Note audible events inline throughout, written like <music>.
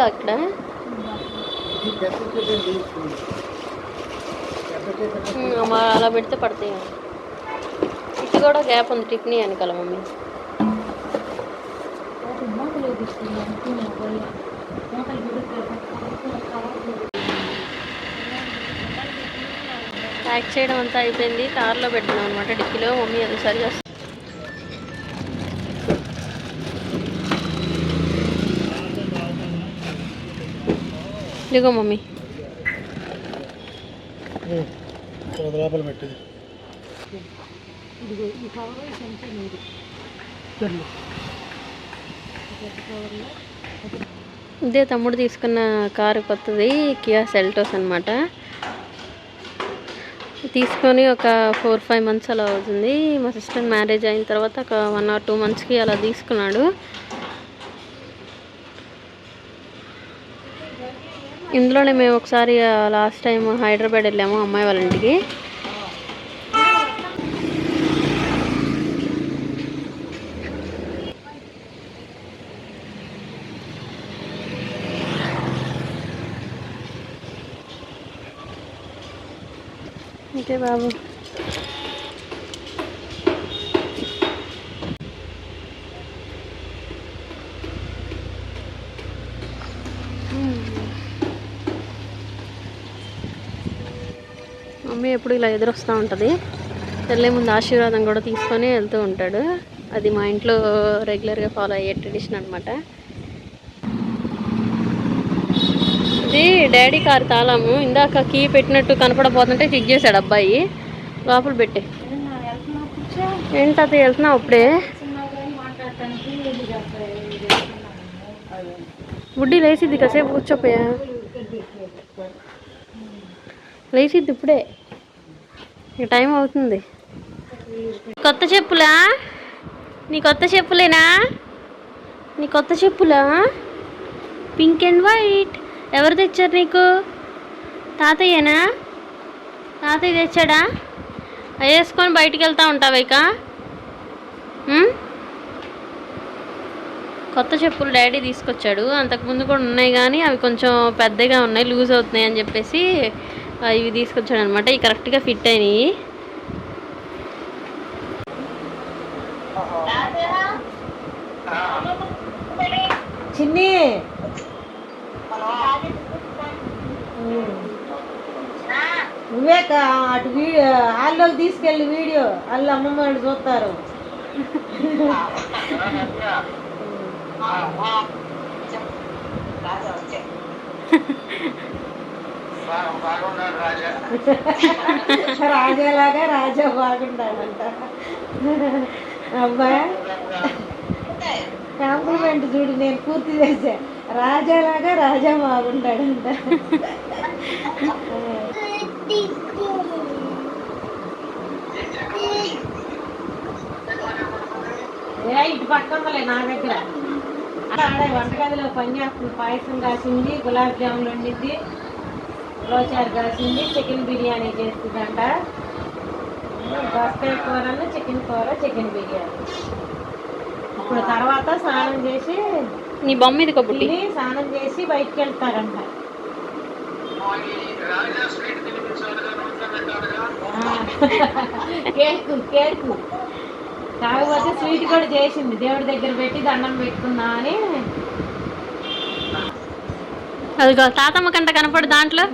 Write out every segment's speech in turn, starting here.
వద్దా అక్కడ అలా పెడితే పడతాయి. ఇటు కూడా గ్యాప్ ఉంది టిఫిన్ వెనకాల మమ్మీ. ప్యాక్ చేయడం అంతా అయిపోయింది. కార్లో పెట్టినాం అనమాట డిక్కీలో. మమ్మీ అది సరి ఇదిగో మమ్మీ. లోపల పెట్టింది ఇదే తమ్ముడు తీసుకున్న కారు కొత్తది కియా సెల్టోస్ అనమాట తీసుకొని ఒక ఫోర్ ఫైవ్ మంత్స్ అలా అవుతుంది. మా సిస్టర్ మ్యారేజ్ అయిన తర్వాత ఒక వన్ ఆర్ టూ మంత్స్కి అలా తీసుకున్నాడు. ఇందులోనే మేము ఒకసారి లాస్ట్ టైం హైదరాబాద్ వెళ్ళాము అమ్మాయి వాళ్ళ ఇంటికి. ఓకే బాబు. ఎప్పుడు ఇలా ఎదురొస్తూ ఉంటుంది. వెళ్ళే ముందు ఆశీర్వాదం కూడా తీసుకొని వెళ్తూ ఉంటాడు. అది మా ఇంట్లో రెగ్యులర్గా ఫాలో అయ్యే ట్రెడిషన్ అనమాట ఇది డాడీ కారు తాళము. ఇందాక కీ పెట్టినట్టు కనపడబోతుంటే చెక్ చేశాడు అబ్బాయి. లోపల పెట్టే. ఏంటది వెళ్తున్నావు అప్పుడే బుడ్డి లేచిద్ది కాసేపు కూర్చోపోయా లేచిద్ది ఇప్పుడే. ఇక టైం అవుతుంది. కొత్త చెప్పులా? నీ కొత్త చెప్పులేనా? నీ కొత్త చెప్పులా? Pink and white. ఎవరు తెచ్చారు నీకు? తాతయ్యనా? తాతయ్య తెచ్చాడా? అవి వేసుకొని బయటికి వెళ్తూ ఉంటావా ఇక? కొత్త చెప్పులు డాడీ తీసుకొచ్చాడు. అంతకుముందు కూడా ఉన్నాయి కానీ అవి కొంచెం పెద్దగా ఉన్నాయి లూజ్ అవుతున్నాయి అని చెప్పేసి ఇవి తీసుకొచ్చాడు అనమాట ఇవి కరెక్ట్గా ఫిట్ అయినాయి. చిన్ని. నువ్వే అటు వీడియో హాల్లోకి తీసుకెళ్ళి వీడియో వాళ్ళు అమ్మమ్మ వాళ్ళు చూస్తారు. <laughs> రాజాలాగా రాజా బాగుండాలంట. అబ్బా. కాంప్లిమెంట్ చూడు నేను పూర్తి చేసా రాజాలాగా రాజా బాగుంటాడంట ఇటు పక్కనలే నా దగ్గర. ఆడే వంటగదిలో పని చేస్తుంది పాయసం కాసింది గులాబ్ జాములు వండింది రోచారు కాసింది చికెన్ బిర్యానీ చేస్తుందంట. బస్తాయి కూరను చికెన్ కూర చికెన్ బిర్యానీ. ఇప్పుడు తర్వాత స్నానం చేసి నీ బొమ్మ ఇది కబుట్టి స్నానం చేసి బయటికి వెళ్తారంట. Cake cake. కాకపోతే స్వీట్ కూడా చేసింది. దేవుడి దగ్గర పెట్టి దండం పెట్టుకుందాం అని. అదిగో తాతమ్మ కంట కనపడు దాంట్లో.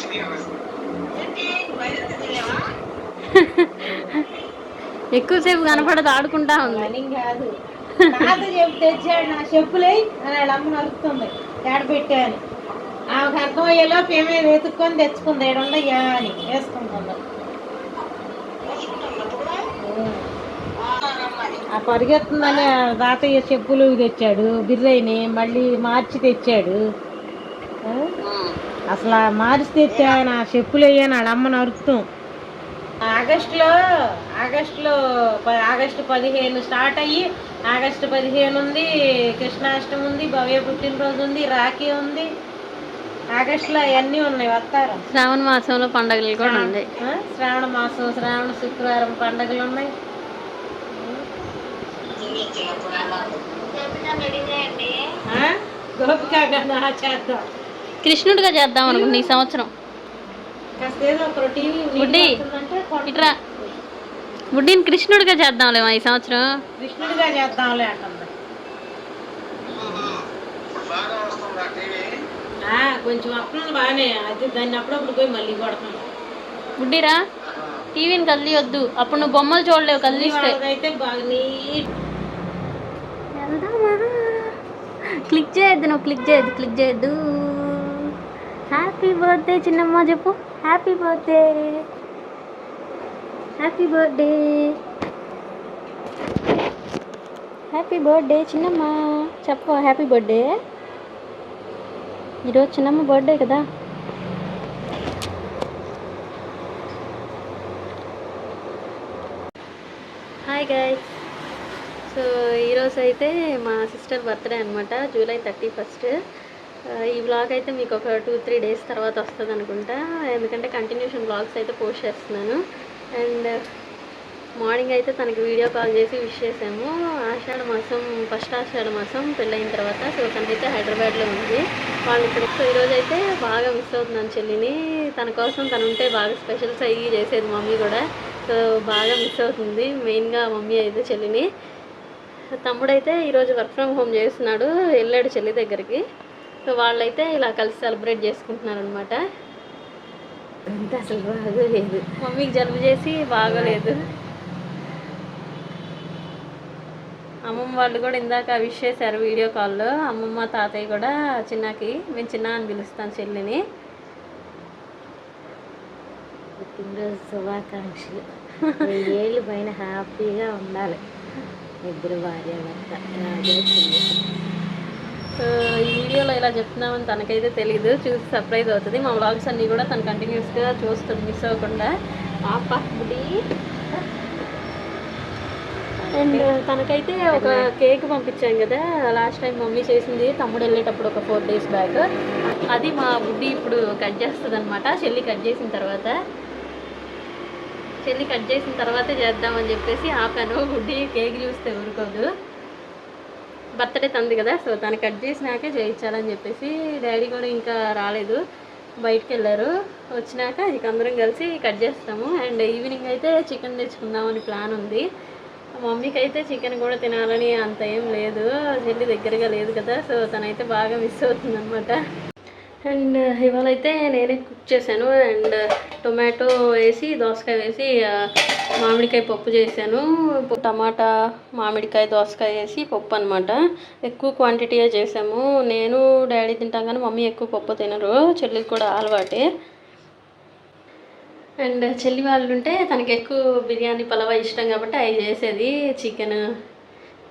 <laughs> ఎక్కువసేపు కనపడదు ఆడుకుంటా ఉంది. కాదు. తాత చెప్పు తెచ్చాడు నా చెప్పులే అని వాళ్ళ అమ్మ నలుపుతుంది ఎక్కడ పెట్టాను? ఆమెకు అర్థం అయ్యేలోపు ఏమే వెతుక్కొని తెచ్చుకుంది. ఏడుండయ్యా అని వేసుకుంటుంది. ఆ పరిగెత్తుందని తాతయ్య చెప్పులు తెచ్చాడు బిర్యానీ మళ్ళీ మార్చి తెచ్చాడు. అసలు ఆ మార్చి తెచ్చా నా చెప్పులు వాళ్ళ అమ్మ నరుకుతాం ఆగస్టులో ఆగస్టులో ఆగస్టు పదిహేను స్టార్ట్ అయ్యి ఆగస్టు పదిహేను ఉంది కృష్ణాష్టమి ఉంది భవ్య పుట్టినరోజు ఉంది రాఖీ ఉంది. ఆగస్టులో అవన్నీ ఉన్నాయి వస్తారు? శ్రావణ మాసంలో పండగలు కూడా ఉన్నాయి? శ్రావణ మాసం శ్రావణ శుక్రవారం పండగలు ఉన్నాయి. ఆ? గోపిక చేద్దాం కృష్ణుడిగా చేద్దాం అనుకుంటున్నా ఈ సంవత్సరం. కాస్త ఏదో ఒక టీవీ బుడ్డి, ఇట్రా. బుడ్డిని కృష్ణుడిగా చేద్దాంలేమా ఈ సంవత్సరం. కృష్ణుడిగా చేద్దాంలే అంటుంది. కొంచెం అప్పుడు బాగానే. అది దాన్ని అప్పుడప్పుడు పోయి మళ్ళీ కొడతాం బుడ్డిరా టీవీని కదిలియొద్దు. అప్పుడు నువ్వు బొమ్మలు చూడలేవు కదిలిస్తే. క్లిక్ చేయొద్దు నువ్వు క్లిక్ చేయొద్దు క్లిక్ చేయొద్దు. హ్యాపీ బర్త్డే చిన్నమ్మ చెప్పు. Happy birthday happy birthday happy birthday చిన్నమ్మ. చెప్పు హ్యాపీ బర్త్డే ఈరోజు చిన్నమ్మ బర్త్డే కదా. హాయ్ గాయ్ సో ఈరోజు అయితే మా సిస్టర్ బర్త్డే అనమాట జూలై థర్టీ ఫస్ట్ ఈ బ్లాగ్ అయితే మీకు ఒక టూ త్రీ డేస్ తర్వాత వస్తుంది అనుకుంటా. ఎందుకంటే కంటిన్యూషన్ బ్లాగ్స్ అయితే పోస్ట్ చేస్తున్నాను. అండ్ మార్నింగ్ uh, అయితే తనకి వీడియో కాల్ చేసి విష్ చేసాము ఆషాఢ మాసం ఫస్ట్ ఆషాఢ మాసం పెళ్ళైన తర్వాత సో తనైతే హైదరాబాద్లో ఉంది. వాళ్ళు ఇక్కడ సో ఈరోజు అయితే బాగా మిస్ అవుతున్నాను చెల్లిని. తన కోసం తను ఉంటే బాగా స్పెషల్స్ అయ్యి చేసేది మమ్మీ కూడా. సో బాగా మిస్ అవుతుంది. మెయిన్గా మమ్మీ అయితే చెల్లిని. తమ్ముడైతే ఈరోజు వర్క్ ఫ్రమ్ హోమ్ చేస్తున్నాడు. వెళ్ళాడు చెల్లి దగ్గరికి. సో వాళ్ళైతే ఇలా కలిసి సెలబ్రేట్ చేసుకుంటున్నారు అనమాట అంత అసలు బాగోలేదు. మమ్మీకి జలుబు చేసి బాగోలేదు. అమ్మమ్మ వాళ్ళు కూడా ఇందాక విష్ చేశారు వీడియో కాల్లో. అమ్మమ్మ తాతయ్య కూడా చిన్నకి మేము చిన్న అని పిలుస్తాను చెల్లిని. పుట్టినరోజు శుభాకాంక్షలు. ఏళ్ళు పైన హ్యాపీగా ఉండాలి. ఇద్దరు భార్య భర్త ఈ వీడియోలో ఇలా చెప్తున్నామని తనకైతే తెలియదు చూసి సర్ప్రైజ్ అవుతుంది. మా వ్లాగ్స్ అన్నీ కూడా తను కంటిన్యూస్గా చూస్తుంది. మిస్ అవ్వకుండా పాప అండ్ తనకైతే ఒక కేక్ పంపించాం కదా. లాస్ట్ టైం మమ్మీ చేసింది తమ్ముడు వెళ్ళేటప్పుడు ఒక ఫోర్ డేస్ బ్యాక్ అది మా బుడ్డి ఇప్పుడు కట్ చేస్తుంది అనమాట చెల్లి కట్ చేసిన తర్వాత. చెల్లి కట్ చేసిన తర్వాతే చేద్దామని చెప్పేసి ఆపాను బుడ్డి కేక్ చూస్తే ఊరుకోదు. బర్త్డే తంది కదా సో తను కట్ చేసినాకే చేయించాలని చెప్పేసి డాడీ కూడా ఇంకా రాలేదు బయటికి వెళ్ళారు. వచ్చినాక ఇక అందరం కలిసి కట్ చేస్తాము. అండ్ ఈవినింగ్ అయితే చికెన్ తెచ్చుకుందామని ప్లాన్ ఉంది. మమ్మీకి అయితే చికెన్ కూడా తినాలని అంత ఏం లేదు చెల్లి దగ్గరగా లేదు కదా సో తనైతే బాగా మిస్ అవుతుంది అనమాట అండ్ ఇవాళ అయితే నేనే కుక్ చేశాను. అండ్ టొమాటో వేసి దోసకాయ వేసి మామిడికాయ పప్పు చేశాను. టమాటా మామిడికాయ దోసకాయ వేసి పప్పు అనమాట ఎక్కువ క్వాంటిటీయే చేసాము నేను డాడీ తింటాం కానీ మమ్మీ ఎక్కువ పప్పు తినరు. చెల్లికి కూడా అలవాటే. అండ్ చెల్లి వాళ్ళు ఉంటే తనకి ఎక్కువ బిర్యానీ పలవా ఇష్టం కాబట్టి అవి చేసేది చికెన్.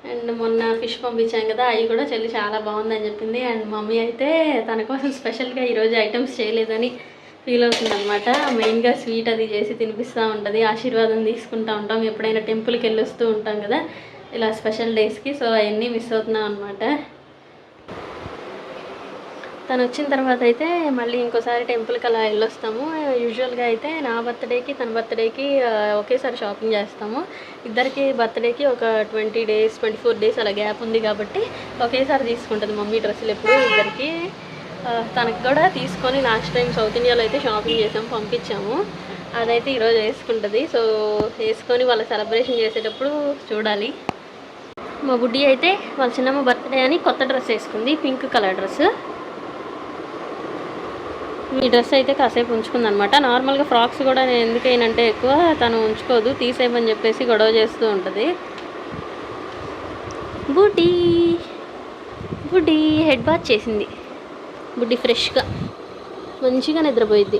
అండ్ మొన్న ఫిష్ పంపించాం కదా అవి కూడా చెల్లి చాలా బాగుందని చెప్పింది. అండ్ మమ్మీ అయితే తన కోసం స్పెషల్గా ఈరోజు ఐటమ్స్ చేయలేదని ఫీల్ అవుతుంది అనమాట మెయిన్గా స్వీట్ అది చేసి తినిపిస్తూ ఉంటుంది ఆశీర్వాదం తీసుకుంటూ ఉంటాం. ఎప్పుడైనా టెంపుల్కి వెళ్ళి వస్తూ ఉంటాం కదా ఇలా స్పెషల్ డేస్కి. సో అవన్నీ మిస్ అవుతున్నాం అనమాట తను వచ్చిన తర్వాత అయితే మళ్ళీ ఇంకోసారి టెంపుల్కి అలా వెళ్ళొస్తాము. యూజువల్గా అయితే నా బర్త్డేకి తన బర్త్డేకి ఒకేసారి షాపింగ్ చేస్తాము. ఇద్దరికి బర్త్డేకి ఒక twenty days twenty four days అలా గ్యాప్ ఉంది కాబట్టి ఒకేసారి తీసుకుంటుంది మమ్మీ డ్రెస్సులు ఎప్పుడు ఇద్దరికి. తనకు కూడా తీసుకొని లాస్ట్ టైం సౌత్ ఇండియాలో అయితే షాపింగ్ చేసాము పంపించాము. అదైతే ఈరోజు వేసుకుంటుంది. సో వేసుకొని వాళ్ళ సెలబ్రేషన్ చేసేటప్పుడు చూడాలి. మా బుడ్డి అయితే వాళ్ళ చిన్నమ్మ బర్త్డే అని కొత్త డ్రెస్ వేసుకుంది పింక్ కలర్ డ్రెస్. ఈ డ్రెస్ అయితే కాసేపు ఉంచుకుందనమాట. నార్మల్గా ఫ్రాక్స్ కూడా నేను ఎందుకైనంటే ఎక్కువ తను ఉంచుకోదు తీసేయమని చెప్పేసి గొడవ చేస్తూ ఉంటుంది. బుడ్డి బుడ్డి హెడ్ బాత్ చేసింది. బుడ్డి ఫ్రెష్గా మంచిగా నిద్రపోయిద్ది.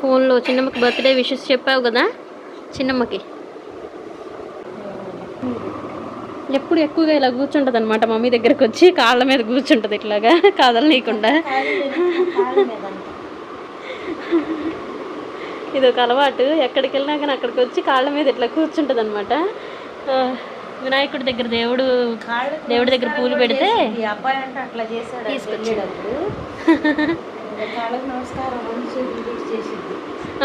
ఫోన్లో చిన్నమ్మకి బర్త్డే విషెస్ చెప్పావు కదా? చిన్నమ్మకి. ఎప్పుడు ఎక్కువగా ఇలా కూర్చుంటుంది అనమాట మమ్మీ దగ్గరకు వచ్చి కాళ్ళ మీద కూర్చుంటుంది ఇట్లాగా కాదలనీయకుండా ఇది ఒక అలవాటు. ఎక్కడికి వెళ్ళినా కానీ అక్కడికి వచ్చి కాళ్ళ మీద ఇట్లా కూర్చుంటుంది అనమాట వినాయకుడి దగ్గర దేవుడు దేవుడి దగ్గర పూలు పెడితే ఈ అబ్బాయి అంటే అట్లా చేశాడు. తీసుకొచ్చి. వెళ్ళేటప్పుడు. ఇంకా కాళ్ళకి నమస్కారం అని చేతులు పెట్టి చేసింది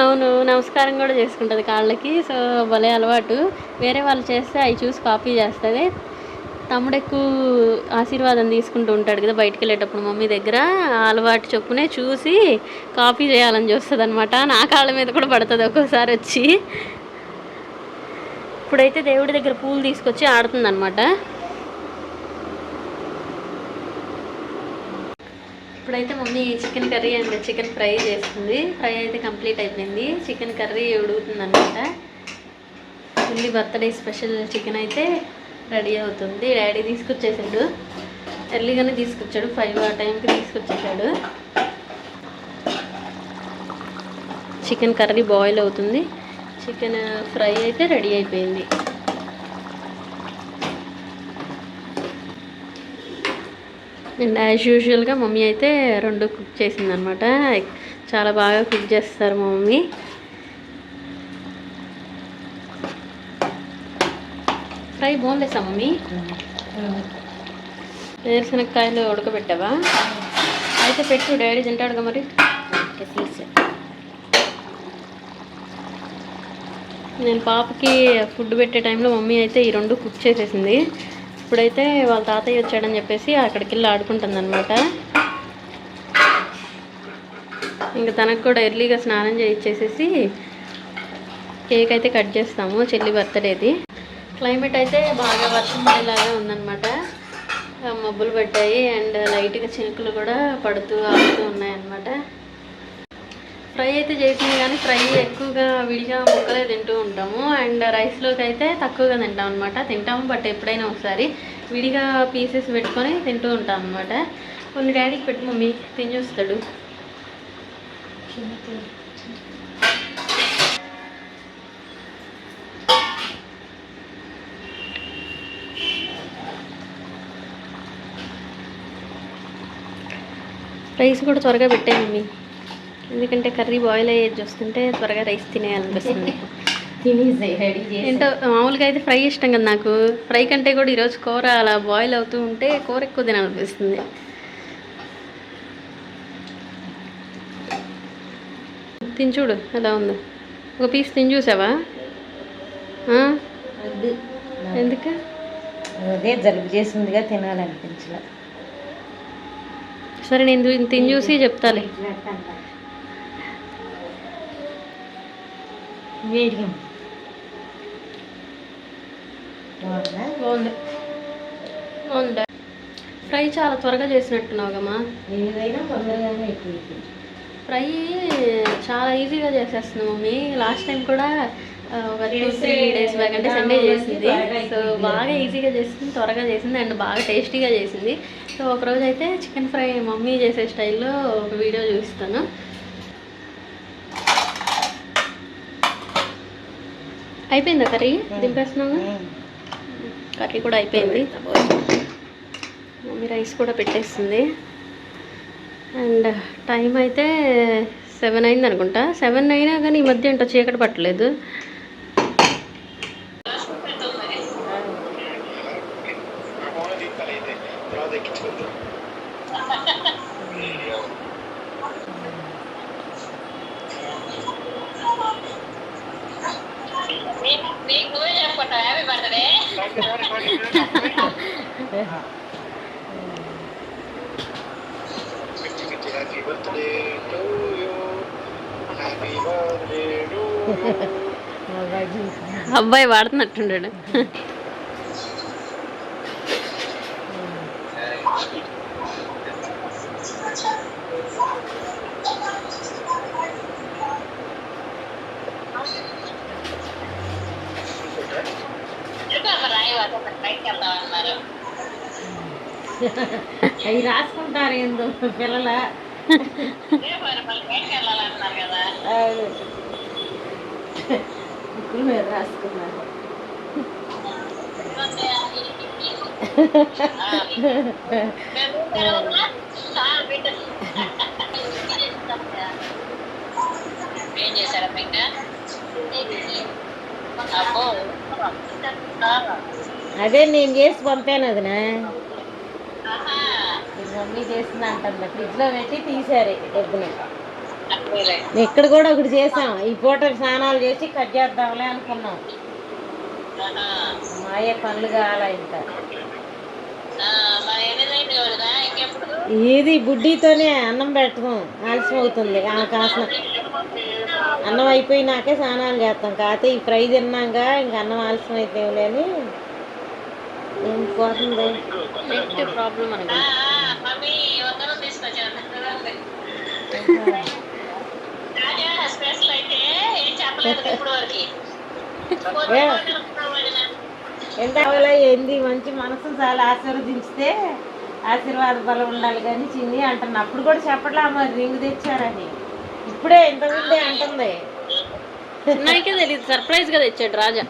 అవును నమస్కారం కూడా చేసుకుంటుంది కాళ్ళకి. సో భలే అలవాటు. వేరే వాళ్ళు చేస్తే అవి చూసి కాపీ చేస్తుంది. తమ్ముడు ఎక్కువ ఆశీర్వాదం తీసుకుంటూ ఉంటాడు కదా బయటికి వెళ్ళేటప్పుడు మమ్మీ దగ్గర. అలవాటు చొప్పునే చూసి కాపీ చేయాలని చూస్తుంది అనమాట నా కాళ్ళ మీద కూడా పడుతుంది ఒక్కోసారి వచ్చి. ఇప్పుడైతే దేవుడి దగ్గర పూలు తీసుకొచ్చి ఆడుతుంది అనమాట ఇప్పుడైతే mummy chicken curry and chicken fry చేస్తుంది. ఫ్రై అయితే కంప్లీట్ అయిపోయింది. చికెన్ కర్రీ ఉడుగుతుంది అనమాట ఉల్లి బర్త్డే స్పెషల్ చికెన్ అయితే రెడీ అవుతుంది. డాడీ తీసుకొచ్చేసాడు. ఎర్లీగానే తీసుకొచ్చాడు. ఫైవ్ ఆ టైంకి తీసుకొచ్చేసాడు. చికెన్ కర్రీ బాయిల్ అవుతుంది. చికెన్ ఫ్రై అయితే రెడీ అయిపోయింది. అండ్ యాజ్ యూజువల్గా మమ్మీ అయితే రెండు కుక్ చేసింది అనమాట చాలా బాగా కుక్ చేస్తారు మా మమ్మీ. ఫ్రై బాగుందేసా మమ్మీ? వేరుశనక్కాయలు ఉడకబెట్టావా? అయితే పెట్టు డాడీ తింటాడుగా మరి. నేను పాపకి ఫుడ్ పెట్టే టైంలో మమ్మీ అయితే ఈ రెండు కుక్ చేసేసింది. ఇప్పుడైతే వాళ్ళ తాతయ్య వచ్చాడని చెప్పేసి అక్కడికి వెళ్ళి ఆడుకుంటుంది అనమాట ఇంకా తనకు కూడా ఎర్లీగా స్నానం చేయించేసేసి కేక్ అయితే కట్ చేస్తాము చెల్లి బర్త్డేది. క్లైమేట్ అయితే బాగా వర్షం పడేలాగా ఉందన్నమాట. మబ్బులు పడ్డాయి అండ్ లైట్గా చినుకులు కూడా పడుతూ ఆడుతూ ఉన్నాయన్నమాట. ఫ్రై అయితే చేసింది కానీ ఫ్రై ఎక్కువగా విడిగా ముక్కలే తింటూ ఉంటాము. అండ్ రైస్లోకి అయితే తక్కువగా తింటాం అనమాట తింటాము బట్ ఎప్పుడైనా ఒకసారి విడిగా పీసెస్ పెట్టుకొని తింటూ ఉంటాం అనమాట కొన్ని డాడీకి పెట్టు మమ్మీ. తిని చూస్తాడు. రైస్ కూడా త్వరగా పెట్టాయి మమ్మీ. ఎందుకంటే కర్రీ బాయిల్ అయ్యేది చూస్తుంటే త్వరగా రైస్ తినేయాలనిపిస్తుంది. ఏంటో మామూలుగా అయితే ఫ్రై ఇష్టం కదా నాకు. ఫ్రై కంటే కూడా ఈరోజు కూర అలా బాయిల్ అవుతూ ఉంటే కూర ఎక్కువ తినాలనిపిస్తుంది. తిని చూడు ఎలా ఉందో. ఒక పీస్ తిని చూసావా. ఎందుకు? అదే జలుబు చేసిందిగా తినాలనిపించలే. సరే నేను తిని చూసి చెప్తాలే. వేడిగా బాగుందా? బాగుంది. బాగుందా. ఫ్రై చాలా త్వరగా చేసినట్టున్నావు ఏదైనా తొందరగానే ఫ్రై చాలా ఈజీగా చేసేస్తుంది మమ్మీ. లాస్ట్ టైం కూడా ఒక టూ త్రీ డేస్ బ్యాక్ అంటే సండే చేసింది. సో బాగా ఈజీగా చేసింది త్వరగా చేసింది అండ్ బాగా టేస్టీగా చేసింది. సో ఒకరోజు అయితే చికెన్ ఫ్రై మమ్మీ చేసే స్టైల్లో ఒక వీడియో చూపిస్తాను. అయిపోయిందా కర్రీ? దింపేస్తున్నాను కర్రీ కూడా అయిపోయింది. మమ్మీ రైస్ కూడా పెట్టేస్తుంది. అండ్ టైం అయితే సెవెన్ అయింది అనుకుంటా సెవెన్ అయినా కానీ ఈ మధ్య ఏంటో చీకటి పట్టలేదు ఫోన్ తీసుకోవాలి అయితే తర్వాత ఎక్కించుకుందాం happy birthday to you happy birthday. To అబ్బాయి వాడుతున్నట్టుండాడు. అవి రాసుకుంటారు ఏందో పిల్లల అవును. బుక్కుల మీద రాసుకున్నారు ఏం చేశారా మీకు అదే నేను చేసి పంపాను అదినా ఆహా. మమ్మీ చేసింది అంటుంది ఫ్రిడ్జ్లో పెట్టి తీసారు పొద్దున ఇక్కడ కూడా ఒకటి చేసాం. ఈ పూట స్నానాలు చేసి కట్ చేద్దాంలే అనుకున్నాం. మా అయ్య పనులు కావాలా ఇంకా. ఏది బుడ్డితోనే అన్నం పెట్టడం ఆలస్యం అవుతుంది. ఆ కాసిన అన్నం అయిపోయినాకే స్నానాలు చేస్తాం. కాకపోతే ఈ ఫ్రై తిన్నాక ఇంకా అన్నం ఆలస్యం అయితేలే అని ఏం పోతుంది నెట్ ప్రాబ్లం? ఎంత కావాలా ఏంది? మంచి మనసు చాలా. ఆశీర్వదించితే ఆశీర్వాద బలం ఉండాలి కానీ చిన్ని అంటున్నా. అప్పుడు కూడా చెప్పట్లా మరి రింగ్ తెచ్చారని ఇప్పుడే ఇంతకుముందే అంటుంది. నాకే తెలియదు సర్ప్రైజ్గా తెచ్చాడు రాజా.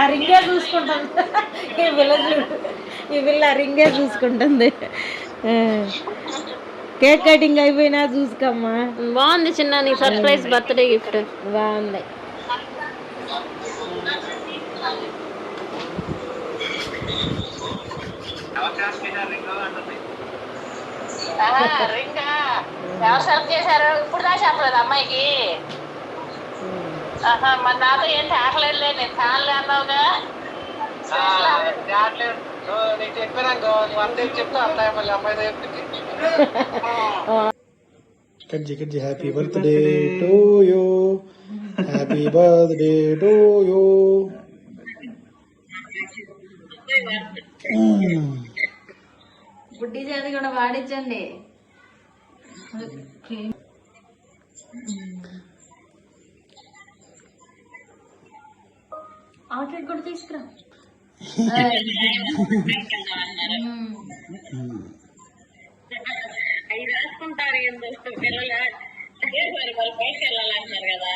ఆ రింగే చూసుకుంటుంది ఈ పిల్ల చూడు ఈ పిల్ల ఆ రింగే చూసుకుంటుంది. కేక్ కటింగ్ అయిపోయినా చూసుకోమ్మా. బాగుంది చిన్న నీ సర్ప్రైజ్ బర్త్డే గిఫ్ట్. బాగుంది. చేశారు? ఇప్పుడు దా చెప్పలేదు అమ్మాయికి. మరి నాతో ఏం తాకలేదు నేను తాగలే అన్నావుగా? నీకు చెప్పినాక నువ్వు అంతే చెప్తా అమ్మాయి మళ్ళీ అమ్మాయి చెప్పింది కజ్జి కజ్జి happy birthday to you happy birthday to you బుడ్డి చేతి కూడా వాడించండి ఆ కూడా తీసుకురా. అవి రాసుకుంటారు ఏందో పిల్లలు అదే మరి వాళ్ళు బయటకు వెళ్ళాలంటున్నారు కదా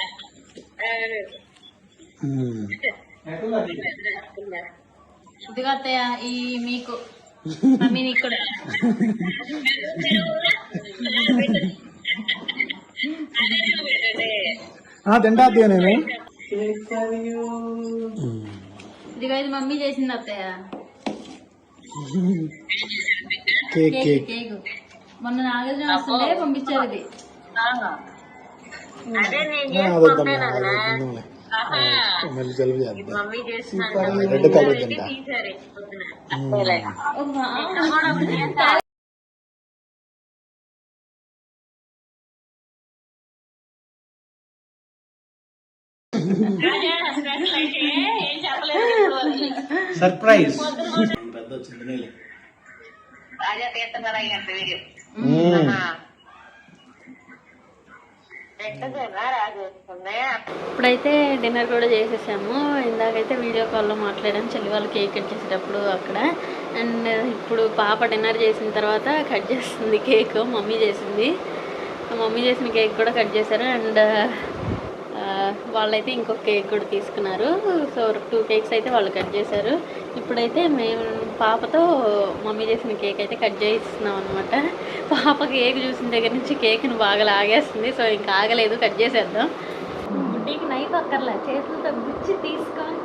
ఇదిగా అత్తయ్య ఈ మీకు మమ్మీ ఇక్కడ కూడా. తింటా నేను. ఇదిగో ఇది మమ్మీ చేసింది అత్తయ్య. Cake cake cake. మొన్న నాగార్జున వస్తుండే పంపించారు ఇది. నేను మళ్ళీ జలుబు చేద్దాం. మమ్మీ చేస్తున్నాను రెడ్ కలర్ తింటా. సర్ప్రైజ్ పెద్ద వచ్చింది రాజా వీడియో ఇప్పుడైతే డిన్నర్ కూడా చేసేసాము. ఇందాకైతే వీడియో కాల్లో మాట్లాడాము చెల్లి వాళ్ళు కేక్ కట్ చేసేటప్పుడు అక్కడ. అండ్ ఇప్పుడు పాప డిన్నర్ చేసిన తర్వాత కట్ చేస్తుంది కేక్. మమ్మీ చేసింది. మమ్మీ చేసిన కేక్ కూడా కట్ చేశారు. అండ్ వాళ్ళైతే ఇంకొక కేక్ కూడా తీసుకున్నారు. సో టూ కేక్స్ అయితే వాళ్ళు కట్ చేశారు. ఇప్పుడైతే మేము పాపతో మమ్మీ చేసిన కేక్ అయితే కట్ చేయిస్తున్నాం అనమాట పాప కేక్ చూసిన దగ్గర నుంచి కేక్ని బాగా లాగేస్తుంది. సో ఇంకా ఆగలేదు కట్ చేసేద్దాం. బుడ్డికి నైఫ్ అక్కర్లే? చేతులతో గుచ్చి తీసుకొని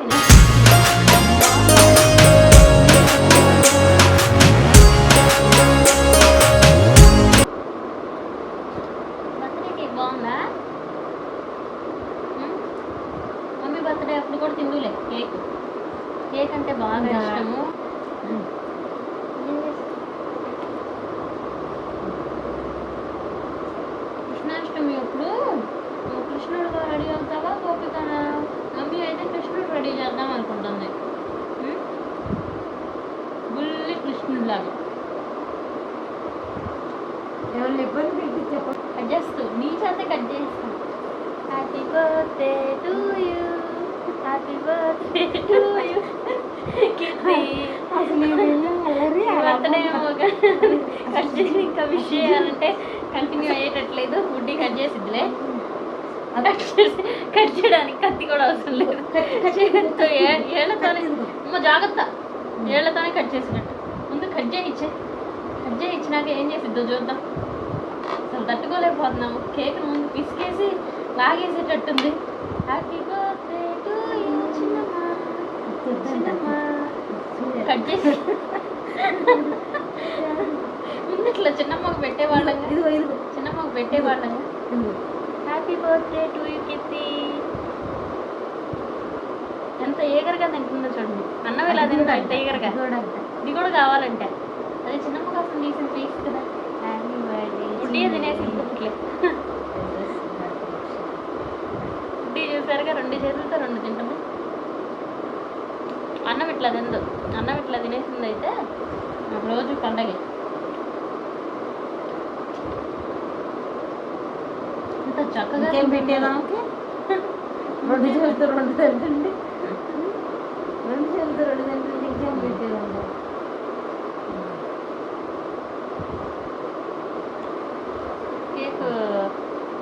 కృష్ణుడు రెడీ అవుతావా? గోపిక మమ్మీ అయితే కృష్ణుడు రెడీ చేద్దాం అనుకుంటుంది? బుల్లి కృష్ణుడిలాగా. ఎవరిని ఇబ్బంది పెట్టి చెప్ప. కట్ చేస్తూ. నీ చేత కట్ చేస్తాం. Happy birthday to you happy birthday to you cut చేసి ఇంకా విష్ చేయాలంటే కంటిన్యూ అయ్యేటట్లేదు. బుడ్డి కట్ చేసిద్దిలే. కట్ చేసి కట్ చేయడానికి కత్తి కూడా అవసరం లేదు. చేతితో ఏ- ఏళ్ళతోనే అమ్మ జాగ్రత్త. ఏళ్ళతోనే కట్ చేసినట్టు. ముందు కట్ చేయించే కట్ చేయించినాక ఏం చేసిద్దో చూద్దాం. అసలు తట్టుకోలేకపోతున్నాము. కేక్ ముందు పిసికేసి లాగేసేటట్టుంది. హ్యాపీ బర్త్డే టు యూ చిన్నమ్మా. చిన్నమ్మా. కట్ చేసి <laughs> ముందు ఇట్లా చిన్నమ్మకు పెట్టేవాళ్ళం ఇదిగో ఇదిగో. చిన్నమ్మకు పెట్టే వాళ్ళం హ్యాపీ బర్త్డే టు యూ కిత్తి ఎంత ఏగరగా తింటుందో చూడండి. అన్నం ఎలా తింటుందో ఎంత ఏగరగా. ఇది కూడా కావాలంటే. అదే చిన్నమ్మ కోసం తీసిన పీస్ కదా. బుడ్డి తినేసి ఇట్లే బుడ్డి చూసారుగా రెండు చేతులతో రెండు తింటాము. అన్నం ఇట్లా తిందు. అన్నం ఇట్లా తినేసింది అయితే రోజు పండగే. చక్కగా పెట్టేదానికి రెండు చేతులతో రెండు తింటుండే రెండు చేతులతో రెండు తింటుండే ఇంకేం పెట్టేదండి? కేక్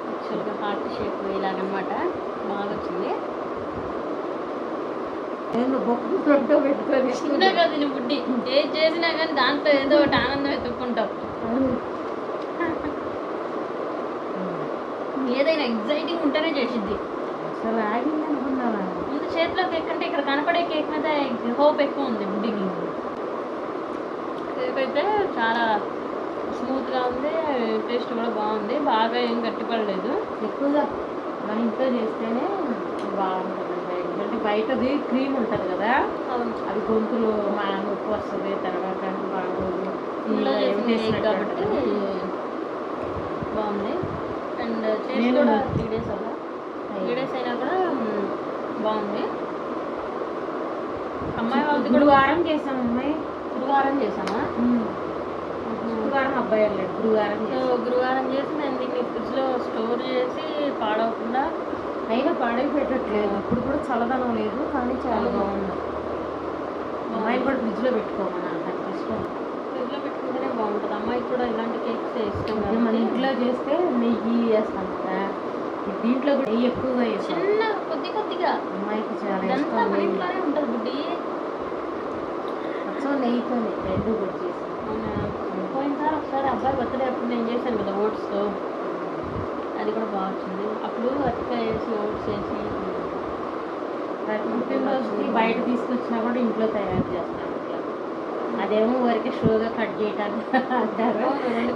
యాక్చువల్గా హార్ట్ షేప్ ఇలాగనమాట. బాగా వచ్చింది నేను బొక్కు పెట్టో పెట్టుకొని చిన్నగా తిని బుడ్డి. ఏది చేసినా కానీ దాంట్లో ఏదో ఒకటి ఆనందం ఎత్తుక్కుంటావు ఏదైనా ఎగ్జైటింగ్ ఉంటేనే చేసిద్ది. అసలు ఆగింది అనుకున్నావా ముందు చేతిలో కేక్ అంటే ఇక్కడ కనపడే కేక్ మీద హోప్ ఎక్కువ ఉంది బుడ్డికి కేక్ అయితే చాలా స్మూత్గా ఉంది టేస్ట్ కూడా బాగుంది బాగా ఏం గట్టిపడలేదు. ఎక్కువగా మన ఇంట్లో చేస్తేనే బాగుంటుంది. ఎందుకంటే బయటది క్రీమ్ ఉంటుంది కదా. అది గొంతులో మా నొప్పి వస్తుంది తర్వాత బాగోదు. కాబట్టి బాగుంది. నేను త్రీ డేస్ అవ్వ త్రీ డేస్ అయినా కూడా బాగుంది. అమ్మాయి వాళ్ళది గురువారం చేసాం అమ్మాయి. గురువారం చేసామా గురువారం అబ్బాయి వెళ్ళాడు గురువారం. గురువారం చేసి నేను దీన్ని ఫ్రిడ్జ్లో స్టోర్ చేసి పాడవకుండా అయినా పాడై పెట్టట్లేదు. ఇప్పుడు కూడా చల్లదనం లేదు కానీ చాలా. బాగుంది. అమ్మాయిని కూడా ఫ్రిడ్జ్లో పెట్టుకోమని నాకు ఇష్టం ఫ్రిడ్జ్లో పెట్టుకుంటేనే బాగుంటుంది. అమ్మాయికి కూడా ఇలాంటి కేక్స్ ఇష్టం మన ఇంట్లో చేస్తే నెయ్యి వేస్తాం కదా దీంట్లో కూడా నెయ్యి ఎక్కువగా చిన్న కొద్ది కొద్దిగా. అమ్మాయికి చాలా ఇష్టం మన ఇంట్లోనే ఉంటుంది బుడ్డి. సో నెయ్యితోనే రెండు కూడా చేసాం? పోయినసారి ఒకసారి అబ్బాయి బర్త్డే అప్పుడు నేను చేశాను కదా ఓట్స్తో అది కూడా బాగా వచ్చింది. అప్పుడు వేసి ఓట్స్ వేసి పుట్టినరోజుకి బయట తీసుకొచ్చినా కూడా ఇంట్లో తయారు చేస్తాం ఇట్లా అదేమో ఊరికి షోగా కట్ చేయటానికి అంటారు.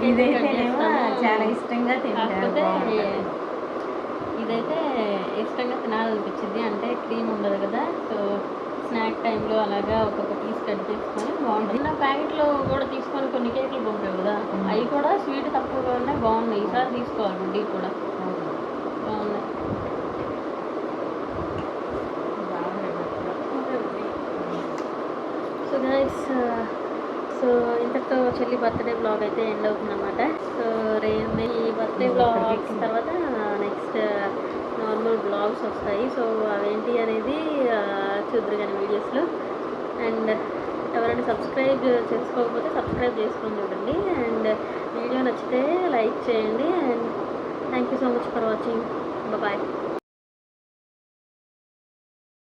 ఇదైతేనేమో. చాలా ఇష్టంగా తింటారు. ఇదైతే ఇష్టంగా తినాలనిపించింది. అంటే క్రీమ్ ఉండదు కదా సో స్నాక్ టైంలో అలాగా ఒక్కొక్క పీస్ కట్ చేసుకొని బాగుంటుంది. నా ప్యాకెట్లో కూడా తీసుకొని కొన్ని కేకులు పంపావు కదా అవి కూడా స్వీట్ తక్కువగా ఉన్నాయి బాగున్నాయి. ఈసారి తీసుకోవాలి బుడ్డి కూడా. బాగున్నాయి. సో గైస్ సో ఇంతటితో చెల్లి బర్త్డే బ్లాగ్ అయితే ఎండ్ అవుతుంది అనమాట సో రే ఈ బర్త్డే బ్లాగ్స్ తర్వాత నెక్స్ట్ నార్మల్ బ్లాగ్స్ వస్తాయి. సో అవేంటి అనేది ఆ, చూద్దరు కానీ వీడియోస్లో అండ్ ఎవరైనా సబ్స్క్రైబ్ చేసుకోకపోతే సబ్స్క్రైబ్ చేసుకొని చూడండి. అండ్ వీడియో నచ్చితే లైక్ చేయండి. And thank you so much for watching bye